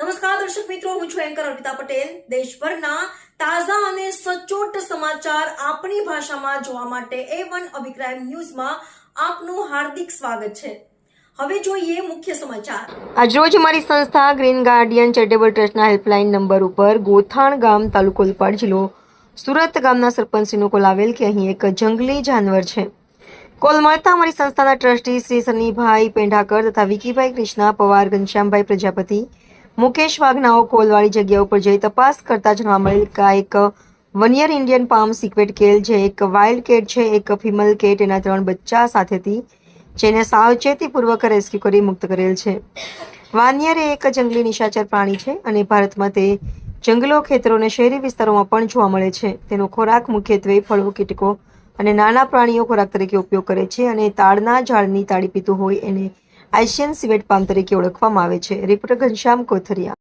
નમસ્કાર, દર્શક મિત્રો, હું છું એન્કર અર્પિતા પટેલ. દેશભરના તાજા અને સચોટ સમાચાર આપણી ભાષામાં જોવા માટે એ વન અભિપ્રાય ન્યૂઝમાં આપનું હાર્દિક સ્વાગત છે. હવે જોઈએ મુખ્ય સમાચાર. આજરોજ મારી સંસ્થા ગ્રીન ગાર્ડિયન ચેરિટેબલ ટ્રસ્ટના હેલ્પલાઇન નંબર ઉપર ગોથાણ ગામ તાલુકો ઓલપાડ જિલ્લો સુરત ગામના સરપંચશ્રીનો કોલ આવેલ કે અહીં એક જંગલી જાનવર છે. કોલ મળતા અમારી સંસ્થાના ટ્રસ્ટી શ્રી સનીભાઈ પેંઢાકર તથા વિકીભાઈ કૃષ્ણા, પવાર ઘનશ્યામભાઈ પ્રજાપતિ મુકેશ વાઘનાઓ કોલવાળી જગ્યા ઉપર જઈ તપાસ કરતા જાણવા મળેલ કે એક વનિયર ઇન્ડિયન પામ સિક્વેટ કેલ જે એક વાઇલ્ડ કેટ છે, એક ફિમેલ કેટ, એના ત્રણ બચ્ચા સાથેથી, જેને સાવચેતીપૂર્વક રેસ્ક્યુ કરી મુક્ત કરેલ છે. વાનિયર એ એક જંગલી નિશાચર પ્રાણી છે અને ભારતમાં તે જંગલો ખેતરો અને શહેરી વિસ્તારોમાં પણ જોવા મળે છે. તેનો ખોરાક મુખ્યત્વે ફળો, કીટકો અને નાના પ્રાણીઓ ખોરાક તરીકે ઉપયોગ કરે છે અને તાડના ઝાડની તાળી પીતું હોય એને આઇશિયન સિવેટ પામ તરીકે ઓળખવામાં આવે છે. રિપોર્ટર ઘનશ્યામ કોથરિયા.